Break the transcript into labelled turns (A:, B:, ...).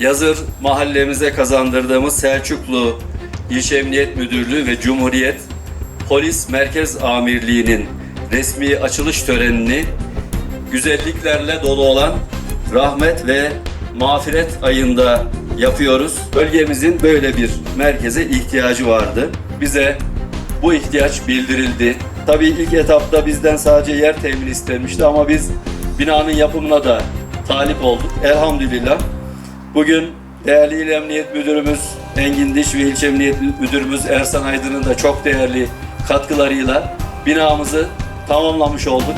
A: Yazır mahallemize kazandırdığımız Selçuklu İlçe Emniyet Müdürlüğü ve Cumhuriyet Polis Merkez Amirliği'nin resmi açılış törenini güzelliklerle dolu olan rahmet ve mağfiret ayında yapıyoruz. Bölgemizin böyle bir merkeze ihtiyacı vardı. Bize bu ihtiyaç bildirildi. Tabii ilk etapta bizden sadece yer temin istenmişti ama biz binanın yapımına da talip olduk. Elhamdülillah. Bugün değerli İl Emniyet Müdürümüz Engin Diş ve İlçe Emniyet Müdürümüz Ersan Aydın'ın da çok değerli katkılarıyla binamızı tamamlamış olduk.